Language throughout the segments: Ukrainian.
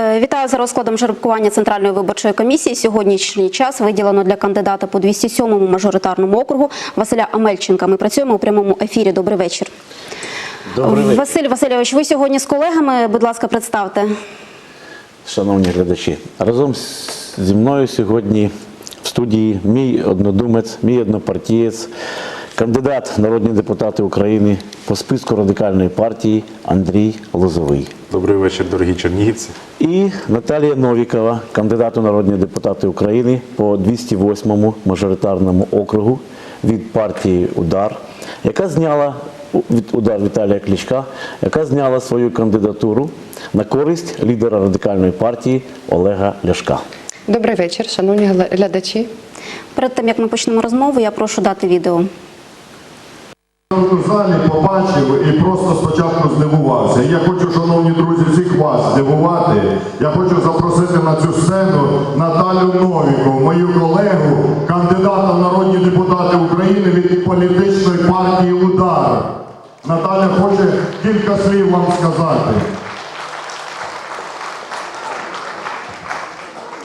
Е, Вітаю за розкладом жеребкування Центральної виборчої комісії. Сьогоднішній час виділено для кандидата по 207-му мажоритарному округу Василя Амельченка. Ми працюємо у прямому ефірі. Добрий вечір. Добрий вечір. Василь Васильович, ви сьогодні з колегами, будь ласка, представте. Шановні глядачі, разом зі мною сьогодні в студії мій однодумець, мій однопартієць, кандидат народні депутати України по списку радикальної партії Андрій Лозовий. Добрий вечір, дорогі чернігівці. І Наталія Новікова, кандидат у народні депутати України по 208-му мажоритарному округу від партії Удар, яка зняла від удар Віталія Кличка, яка зняла свою кандидатуру на користь лідера радикальної партії Олега Ляшка. Добрий вечір, шановні глядачі. Перед тим як ми почнемо розмову, я прошу дати відео. В залі побачив і просто спочатку здивувався. Я хочу, шановні друзі, всіх вас здивувати. Я хочу запросити на цю сцену Наталю Новікову, мою колегу, кандидата в народні депутати України від політичної партії Удар. Наталя хоче кілька слів вам сказати.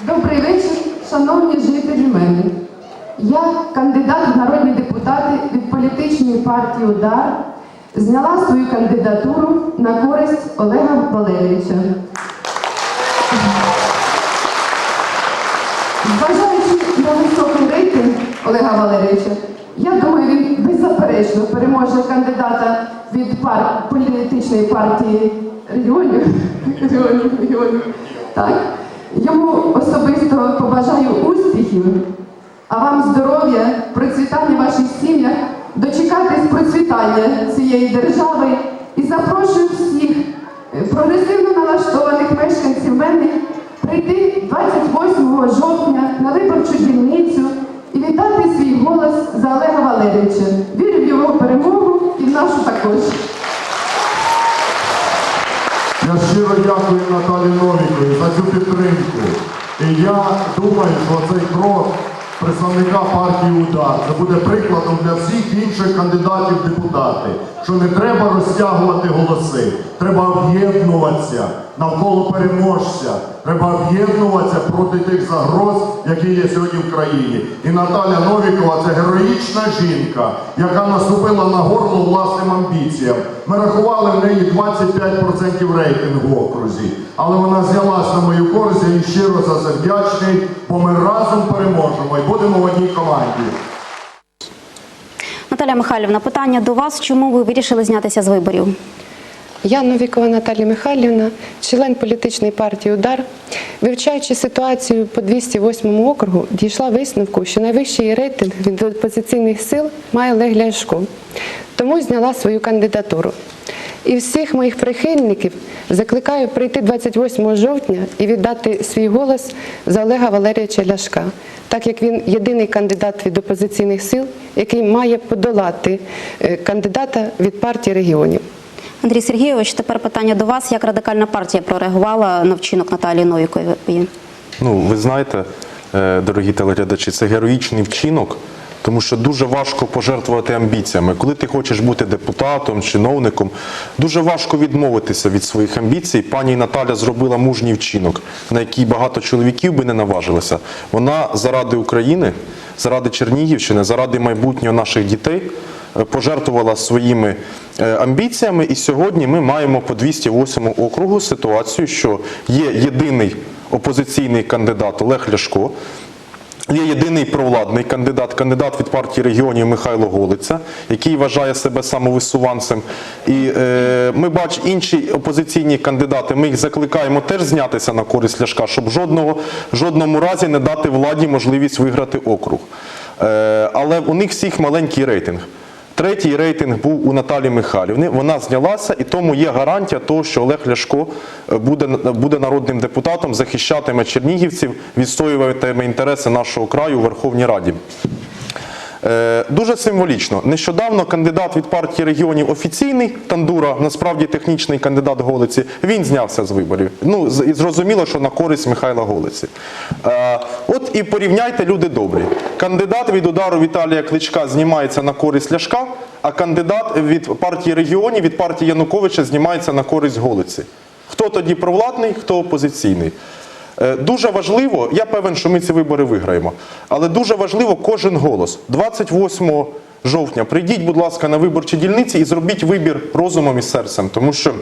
Добрий вечір, шановні жителі мене. Я, кандидат в народні депутати від політичної партії Удар, зняла свою кандидатуру на користь Олега Валерійовича. Зважаючи на високий рейтинг Олега Валерійовича, я думаю, він беззаперечно переможе кандидата від пар... політичної партії регіонів. регіонів, регіонів. Так. Йому особисто а вам здоров'я, процвітання ваших сім'ях, дочекатись процвітання цієї держави і запрошую всіх е, прогресивно налаштованих мешканців мене прийти 28 жовтня на виборчу дільницю і віддати свій голос за Олега Валерійовича. Вірю в його перемогу і в нашу також. Я щиро дякую Наталі Новікові за цю підтримку. І я думаю, що цей крок представника партії Удар це буде прикладом для всіх інших кандидатів в депутати, що не треба розтягувати голоси, треба об'єднуватися навколо переможця. Треба об'єднуватися проти тих загроз, які є сьогодні в країні. І Наталя Новікова це героїчна жінка, яка наступила на горло власним амбіціям. Ми рахували в неї 25% рейтингу в окрузі, але вона знялась на мою користь їй щиро за це вдячний, бо ми разом переможемо і будемо в одній команді. Наталя Михайлівна, питання до вас. Чому ви вирішили знятися з виборів? Я Новікова Наталія Михайлівна, член політичної партії Удар. Вивчаючи ситуацію по 208 округу, дійшла висновку, що найвищий рейтинг від опозиційних сил має Олег Ляшко. Тому зняла свою кандидатуру. І всіх моїх прихильників закликаю прийти 28 жовтня і віддати свій голос за Олега Валерійовича Ляшка, так як він єдиний кандидат від опозиційних сил, який має подолати е, кандидата від партії регіонів. Андрій Сергійович, тепер питання до вас. Як радикальна партія прореагувала на вчинок Наталії Новікової? Ну, ви знаєте, е, дорогі телеглядачі, це героїчний вчинок, тому що дуже важко пожертвувати амбіціями. Коли ти хочеш бути депутатом, чиновником, дуже важко відмовитися від своїх амбіцій. Пані Наталя зробила мужній вчинок, на який багато чоловіків би не наважилися. Вона заради України, заради Чернігівщини, заради майбутнього наших дітей. Пожертвувала своїми е, амбіціями, і сьогодні ми маємо по 208 округу ситуацію, що є єдиний опозиційний кандидат Олег Ляшко. Є єдиний провладний кандидат, кандидат від партії регіонів Михайло Голиця, який вважає себе самовисуванцем. І е, ми бачимо інші опозиційні кандидати. Ми їх закликаємо теж знятися на користь Ляшка, щоб жодного жодному разі не дати владі можливість виграти округ. Е, але у них всіх маленький рейтинг. Третій рейтинг був у Наталі Михайлівни. Вона знялася, і тому є гарантія того, що Олег Ляшко е, буде, буде народним депутатом, захищатиме чернігівців, відстоюватиме інтереси нашого краю у Верховній Раді. Е, Дуже символічно. Нещодавно кандидат від партії регіонів офіційний Тандура, насправді технічний кандидат Голиці, він знявся з виборів. Ну і зрозуміло, що на користь Михайла Голиці. Е, От і порівняйте люди добрі. Кандидат від удару Віталія Кличка знімається на користь Ляшка, а кандидат від партії регіонів від партії Януковича знімається на користь Голиці. Хто тоді провладний, хто опозиційний. Е, Дуже важливо, я певен, що ми ці вибори виграємо, але дуже важливо кожен голос. 28 жовтня прийдіть, будь ласка, на виборчі дільниці і зробіть вибір розумом і серцем, тому що.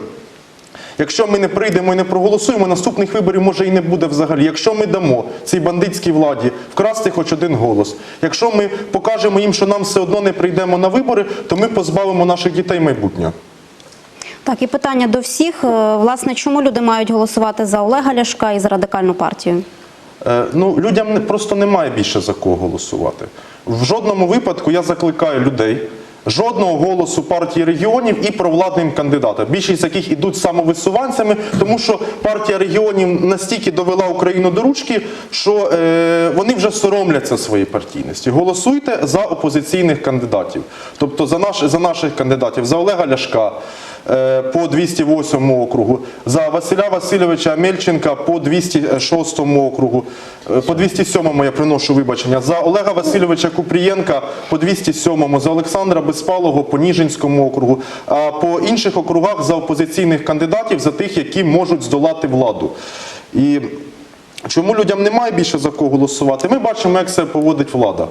Якщо ми не прийдемо і не проголосуємо, наступних виборів може і не буде взагалі. Якщо ми дамо цій бандитській владі вкрасти хоч один голос, якщо ми покажемо їм, що нам все одно не прийдемо на вибори, то ми позбавимо наших дітей майбутнього. Так, і питання до всіх. Е, Власне, чому люди мають голосувати за Олега Ляшка і за радикальну партію? Е, Ну, людям просто немає більше за кого голосувати. В жодному випадку я закликаю людей. Жодного голосу партії регіонів і провладним кандидатам, більшість яких ідуть самовисуванцями, тому що партія регіонів настільки довела Україну до ручки, що е, вони вже соромляться своєї партійності. Голосуйте за опозиційних кандидатів, тобто за, наш, за наших кандидатів, за Олега Ляшка по 208 округу, за Василя Васильовича Мельченка по 206 округу, е, по 207 я приношу вибачення, за Олега Васильовича Купрієнка по 207, за Олександра Безпалого по Ніжинському округу, а по інших округах за опозиційних кандидатів, за тих, які можуть здолати владу. І чому людям немає більше за кого голосувати? Ми бачимо, як себе поводить влада.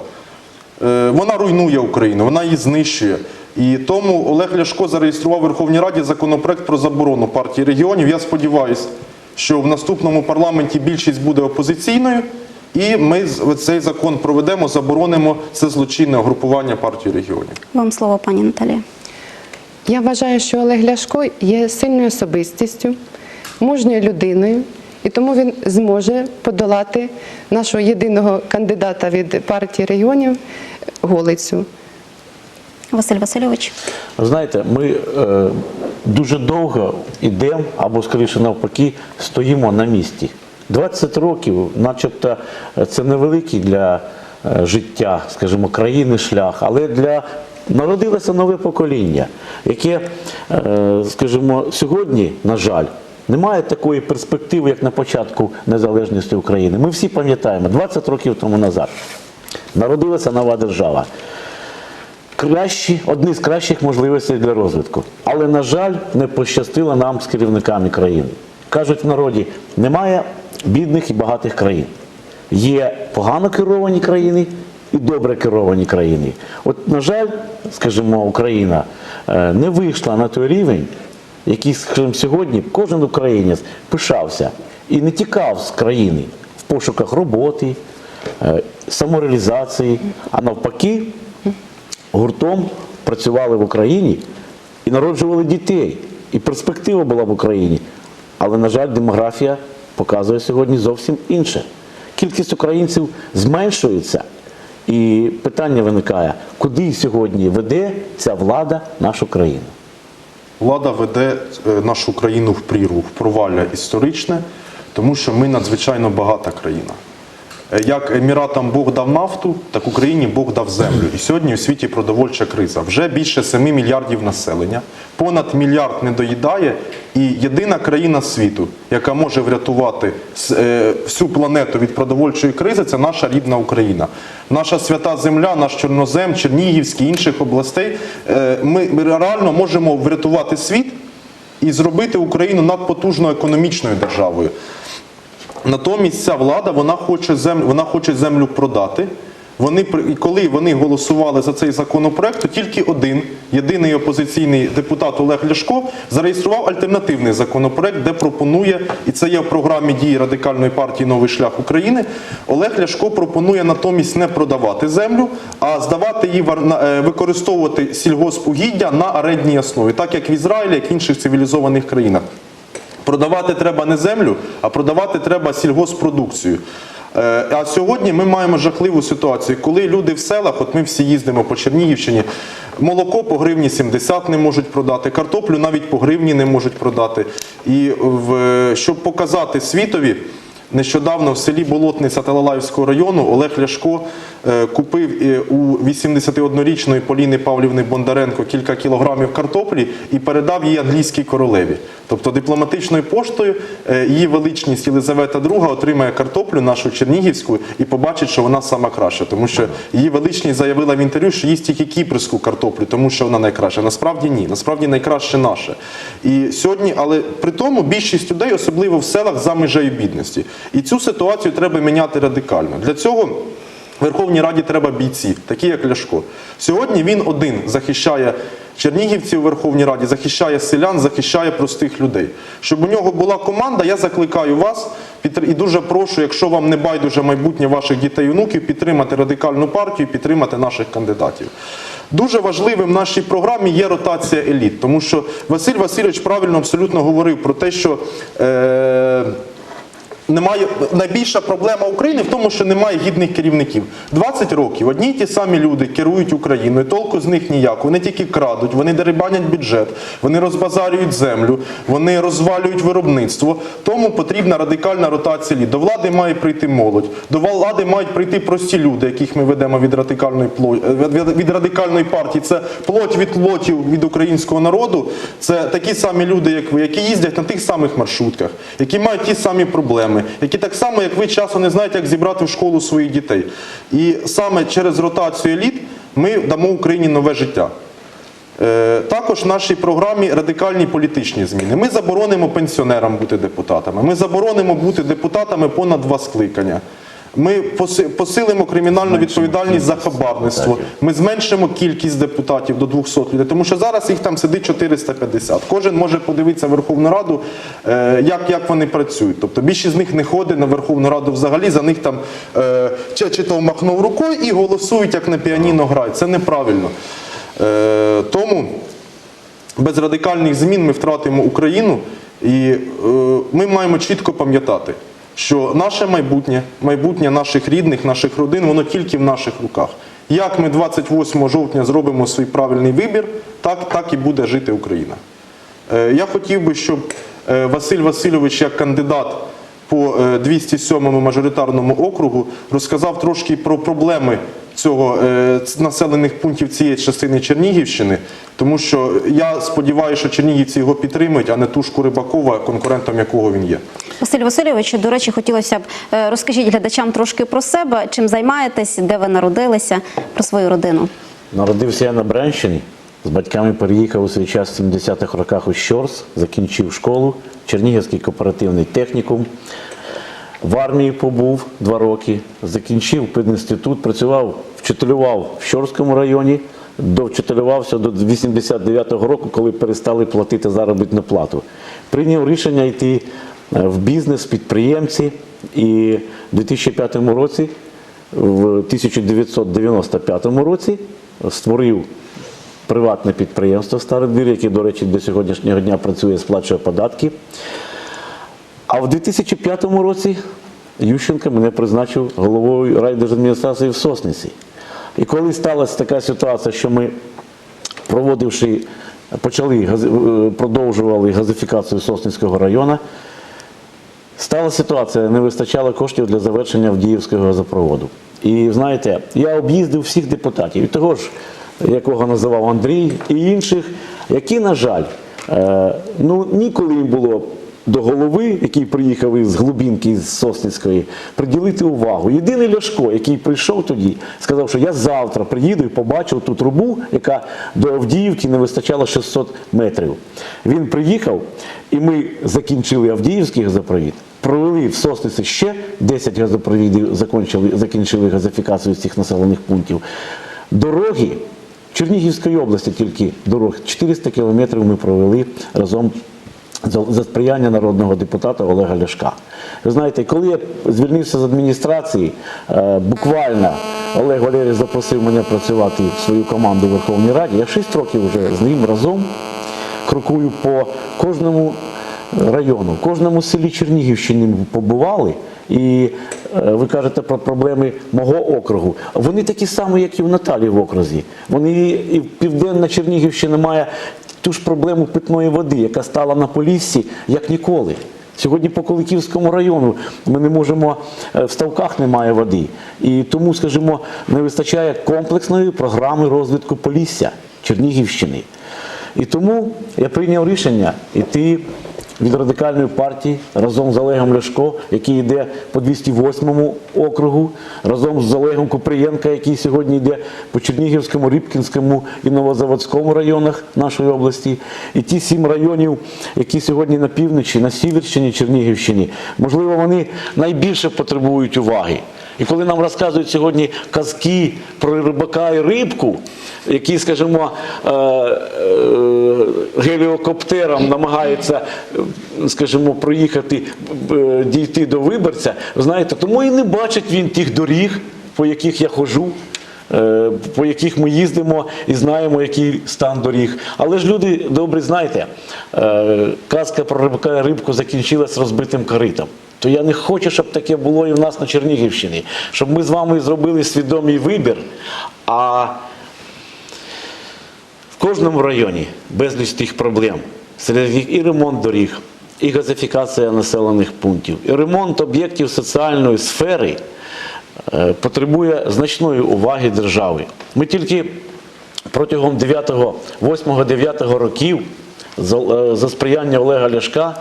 Е, Вона руйнує Україну, вона її знищує. І тому Олег Ляшко зареєстрував у Верховній Раді законопроект про заборону партії регіонів. Я сподіваюся, що в наступному парламенті більшість буде опозиційною, і ми з- цей закон проведемо, заборонимо це злочинне угрупування партії регіонів. Вам слово, пані Наталія. Я вважаю, що Олег Ляшко є сильною особистістю, мужньою людиною, і тому він зможе подолати нашого єдиного кандидата від партії регіонів Голицю. Василь Васильович. Знаєте, ми е, дуже довго йдемо, або скоріше навпаки, стоїмо на місці. 20 років, начебто, це невеликий для е, життя, скажімо, країни шлях, але для народилося нове покоління, яке, е, скажімо, сьогодні, на жаль, немає такої перспективи, як на початку незалежності України. Ми всі пам'ятаємо, 20 років тому назад народилася нова держава кращі, одні з кращих можливостей для розвитку. Але, на жаль, не пощастило нам з керівниками країни. Кажуть в народі, немає бідних і багатих країн. Є погано керовані країни і добре керовані країни. От, на жаль, скажімо, Україна е, не вийшла на той рівень, який, скажімо, сьогодні кожен українець пишався і не тікав з країни в пошуках роботи, е, самореалізації, а навпаки, гуртом працювали в Україні і народжували дітей. І перспектива була в Україні. Але, на жаль, демографія показує сьогодні зовсім інше. Кількість українців зменшується. І питання виникає, куди сьогодні веде ця влада нашу країну? Влада веде е, нашу країну в прірву, в провалля історичне, тому що ми надзвичайно багата країна. Е, Як Еміратам Бог дав нафту, так Україні Бог дав землю. І сьогодні у світі продовольча криза. Вже більше 7 мільярдів населення, понад мільярд не доїдає, і єдина країна світу, яка може врятувати е, всю планету від продовольчої кризи, це наша рідна Україна. Наша свята земля, наш Чорнозем, Чернігівський, інших областей. е, Ми ми реально можемо врятувати світ і зробити Україну надпотужною економічною державою. Натомість ця влада вона хоче землю, вона хоче землю продати. Вони коли вони голосували за цей законопроект, то тільки один єдиний опозиційний депутат Олег Ляшко зареєстрував альтернативний законопроект, де пропонує, і це є в програмі дії радикальної партії Новий шлях України. Олег Ляшко пропонує натомість не продавати землю, а здавати її е, використовувати сільгоспугіддя на арендній основі, так як в Ізраїлі, як в інших цивілізованих країнах. Продавати треба не землю, а продавати треба сільгоспродукцію. Е, А сьогодні ми маємо жахливу ситуацію, коли люди в селах, от ми всі їздимо по Чернігівщині, молоко по гривні 70 не можуть продати, картоплю навіть по гривні не можуть продати. І в, щоб показати світові, Нещодавно в селі Болотниця Талалаївського району Олег Ляшко е, купив е, у 81-річної Поліни Павлівни Бондаренко кілька кілограмів картоплі і передав її англійській королеві. Тобто дипломатичною поштою е, її величність Єлизавета II отримає картоплю нашу чернігівську і побачить, що вона сама краща, тому що її величність заявила в інтерв'ю, що їсть тільки кіпрську картоплю, тому що вона найкраща. Насправді ні, насправді найкраще наше. І сьогодні, але при тому більшість людей, особливо в селах, за межею бідності. І цю ситуацію треба міняти радикально. Для цього. Верховній Раді треба бійці, такі як Ляшко. Сьогодні він один захищає чернігівців у Верховній Раді, захищає селян, захищає простих людей. Щоб у нього була команда, я закликаю вас і дуже прошу, якщо вам не байдуже майбутнє ваших дітей і онуків, підтримати радикальну партію, підтримати наших кандидатів. Дуже важливим в нашій програмі є ротація еліт, тому що Василь Васильович правильно абсолютно говорив про те, що. Е- немає найбільша проблема України в тому, що немає гідних керівників. 20 років одні й ті самі люди керують Україною, толку з них ніяк. Вони тільки крадуть, вони дерибанять бюджет, вони розбазарюють землю, вони розвалюють виробництво. Тому потрібна радикальна ротація лід. До влади має прийти молодь, до влади мають прийти прості люди, яких ми ведемо від радикальної від радикальної партії. Це плоть від плотів від українського народу. Це такі самі люди, як ви, які їздять на тих самих маршрутках, які мають ті самі проблеми, які так само, як ви, часом не знаєте, як зібрати в школу своїх дітей. І саме через ротацію еліт ми дамо Україні нове життя. Е, Також в нашій програмі радикальні політичні зміни. Ми заборонимо пенсіонерам бути депутатами. Ми заборонимо бути депутатами понад два скликання. Ми посилимо кримінальну відповідальність за хабарництво. Ми зменшимо кількість депутатів до 200 людей, тому що зараз їх там сидить 450. Кожен може подивитися Верховну Раду, е, як, як вони працюють. Тобто більшість з них не ходить на Верховну Раду взагалі, за них там е, чи, чи то махнув рукою і голосують, як на піаніно грають. Це неправильно. Е, тому без радикальних змін ми втратимо Україну, і ми маємо чітко пам'ятати, що наше майбутнє, майбутнє наших рідних, наших родин, воно тільки в наших руках. Як ми 28 жовтня зробимо свій правильний вибір, так, так і буде жити Україна. Е, Я хотів би, щоб е, Василь Васильович, як кандидат по е, 207 мажоритарному округу, розказав трошки про проблеми цього е, населених пунктів цієї частини Чернігівщини, тому що я сподіваюся, що чернігівці його підтримують, а не тушку Рибакова, конкурентом якого він є. Василь Васильович, до речі, хотілося б е, розкажіть глядачам трошки про себе, чим займаєтесь, де ви народилися, про свою родину. Народився я на Брянщині. З батьками переїхав у свій час в 70-х роках у Щорс, закінчив школу, Чернігівський кооперативний технікум. В армії побув два роки, закінчив пединститут, працював, вчителював в Щорському районі, довчителювався до 89-го року, коли перестали платити заробітну плату. Прийняв рішення йти е, в бізнес, підприємці, і в 2005 році, в 1995 році створив приватне підприємство Старий двір, яке, до речі, до сьогоднішнього дня працює, сплачує податки. А в 2005 році Ющенко мене призначив головою райдержадміністрації в Сосниці. І коли сталася така ситуація, що ми, проводивши, почали е, продовжували газифікацію Сосницького району, Стала ситуація, не вистачало коштів для завершення Авдіївського газопроводу. І знаєте, я об'їздив всіх депутатів, того ж, якого називав Андрій, і інших, які, на жаль, е, ну ніколи їм було до голови, який приїхав із Глубінки з Сосницької, приділити увагу. Єдиний Ляшко, який прийшов тоді, сказав, що я завтра приїду і побачив ту трубу, яка до Авдіївки не вистачало 600 метрів. Він приїхав, і ми закінчили Авдіївський газопровід. Провели в Сосниці ще 10 газопровідів, закінчили, закінчили газифікацію цих населених пунктів. Дороги Чернігівської області тільки дорог 400 кілометрів ми провели разом за, сприяння народного депутата Олега Ляшка. Ви знаєте, коли я звільнився з адміністрації, е, буквально Олег Валерійович запросив мене працювати в свою команду в Верховній Раді. Я 6 років вже з ним разом крокую по кожному району, кожному селі Чернігівщини побували. І е, ви кажете про проблеми мого округу. Вони такі самі, як і в Наталі в окрузі. Вони і південна Чернігівщина має ту ж проблему питної води, яка стала на Поліссі як ніколи. Сьогодні по Куликівському району ми не можемо, е, в ставках немає води. І тому, скажімо, не вистачає комплексної програми розвитку Полісся Чернігівщини. І тому я прийняв рішення йти від радикальної партії разом з Олегом Ляшко, який йде по 208 округу, разом з Олегом Купрієнка, який сьогодні йде по Чернігівському, Рибкінському і Новозаводському районах нашої області. І ті сім районів, які сьогодні на півночі, на Сіверщині, Чернігівщині, можливо, вони найбільше потребують уваги. І коли нам розказують сьогодні казки про рибака і рибку, які, скажімо, е, е, геліокоптером намагаються, скажімо, проїхати, е, дійти до виборця, знаєте, тому і не бачить він тих доріг, по яких я хожу. По яких ми їздимо і знаємо, який стан доріг. Але ж люди добрі, знаєте, казка про рибака і рибку закінчилась розбитим коритом. То я не хочу, щоб таке було і в нас на Чернігівщині, щоб ми з вами зробили свідомий вибір. А в кожному районі безліч тих проблем. Серед них і ремонт доріг, і газифікація населених пунктів, і ремонт об'єктів соціальної сфери е, потребує значної уваги держави. Ми тільки протягом 8-9 років за, е, за сприяння Олега Ляшка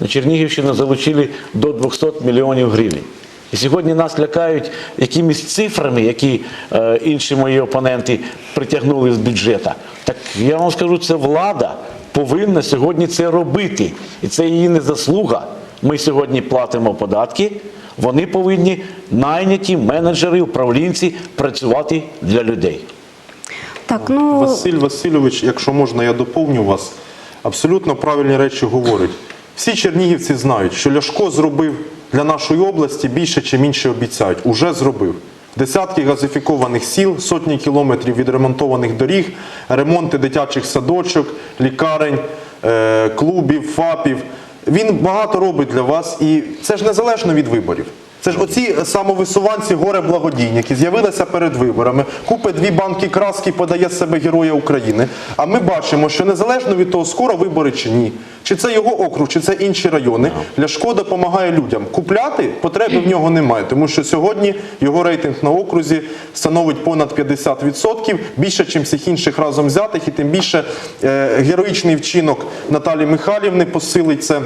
на Чернігівщину залучили до 200 мільйонів гривень. І сьогодні нас лякають якимись цифрами, які е, інші мої опоненти притягнули з бюджету. Так я вам скажу, це влада повинна сьогодні це робити. І це її не заслуга. Ми сьогодні платимо податки, вони повинні найняті менеджери, управлінці працювати для людей. Так, ну Василь Васильович, якщо можна, я доповню вас. Абсолютно правильні речі говорить. Всі чернігівці знають, що Ляшко зробив для нашої області більше, чим інші обіцяють. Уже зробив. Десятки газифікованих сіл, сотні кілометрів відремонтованих доріг, ремонти дитячих садочок, лікарень, е, клубів, ФАПів. Він багато робить для вас, і це ж незалежно від виборів. Це ж оці самовисуванці горе благодійники з'явилися перед виборами, купить дві банки краски, подає себе Героя України. А ми бачимо, що незалежно від того, скоро вибори чи ні, чи це його округ, чи це інші райони, Ляшко допомагає людям. Купляти потреби в нього немає, тому що сьогодні його рейтинг на окрузі становить понад 50%, більше, ніж всіх інших разом взятих, і тим більше е, героїчний вчинок Наталі Михайлівни посилить це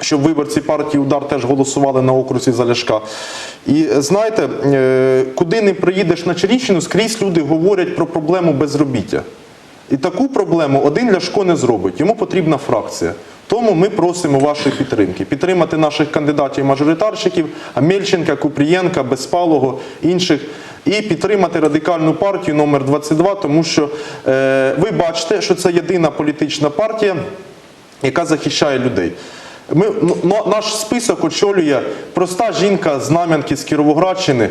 щоб виборці партії Удар теж голосували на окрузі за Ляшка. І знаєте, е, куди не приїдеш на Чернігівщину, скрізь люди говорять про проблему безробіття. І таку проблему один Ляшко не зробить. Йому потрібна фракція. Тому ми просимо вашої підтримки. Підтримати наших кандидатів-мажоритарщиків Амельченка, Купрієнка, Безпалого, інших. І підтримати радикальну партію номер 22 тому що е, ви бачите, що це єдина політична партія, яка захищає людей. Ми, ну, наш список очолює проста жінка з Нам'янки з Кіровоградщини,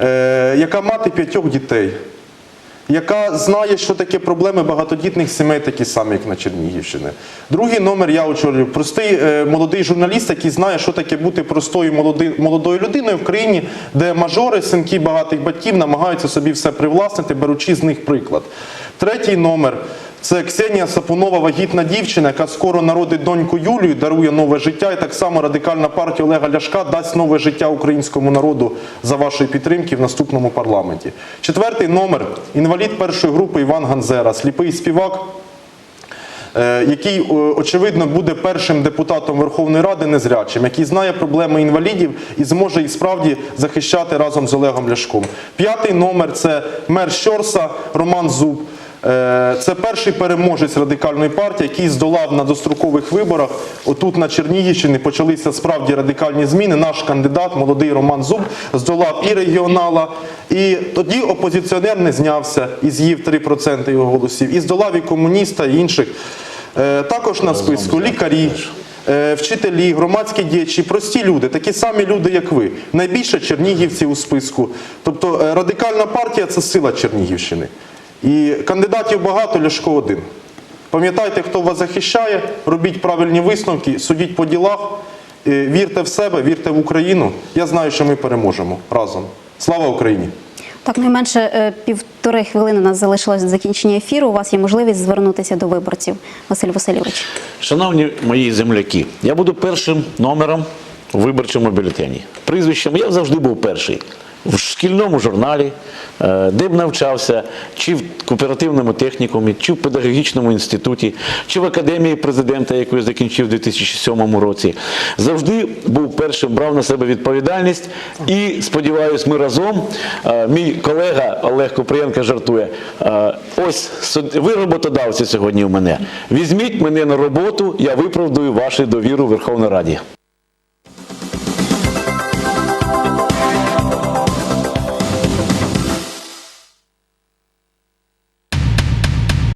е, яка мати п'ятьох дітей, яка знає, що таке проблеми багатодітних сімей, такі самі, як на Чернігівщині. Другий номер я очолюю. Простий е, молодий журналіст, який знає, що таке бути простою молоди, молодою людиною в країні, де мажори, синки багатих батьків намагаються собі все привласнити, беручи з них приклад. Третій номер. Це Ксенія Сапунова, вагітна дівчина, яка скоро народить доньку Юлію, дарує нове життя. І так само радикальна партія Олега Ляшка дасть нове життя українському народу за вашої підтримки в наступному парламенті. Четвертий номер інвалід першої групи Іван Ганзера, сліпий співак. е, Який е, очевидно буде першим депутатом Верховної Ради незрячим, який знає проблеми інвалідів і зможе їх справді захищати разом з Олегом Ляшком. П'ятий номер це мер Щорса Роман Зуб. Е, Це перший переможець радикальної партії, який здолав на дострокових виборах. Отут на Чернігівщині почалися справді радикальні зміни. Наш кандидат, молодий Роман Зуб, здолав і регіонала, і тоді опозиціонер не знявся і з'їв 3% його голосів, і здолав і комуніста, і інших. Е, Також на списку лікарі. е, Вчителі, громадські діячі, прості люди, такі самі люди, як ви. Найбільше чернігівців у списку. Тобто радикальна партія це сила Чернігівщини. І кандидатів багато, Ляшко один. Пам'ятайте, хто вас захищає, робіть правильні висновки, судіть по ділах, е, вірте в себе, вірте в Україну. Я знаю, що ми переможемо разом. Слава Україні! Так, найменше е, півтори хвилини нас залишилось до закінчення ефіру. У вас є можливість звернутися до виборців. Василь Васильович. Шановні мої земляки, я буду першим номером у виборчому бюлетені. Прізвищем я завжди був перший. В шкільному журналі, е, де б навчався, чи в кооперативному технікумі, чи в педагогічному інституті, чи в академії президента, яку я закінчив у 2007 році, завжди був першим, брав на себе відповідальність. І сподіваюсь, ми разом. е, Мій колега Олег Купрієнко жартує. е, Ось ви роботодавці сьогодні у мене. Візьміть мене на роботу, я виправдую вашу довіру в Верховній Раді.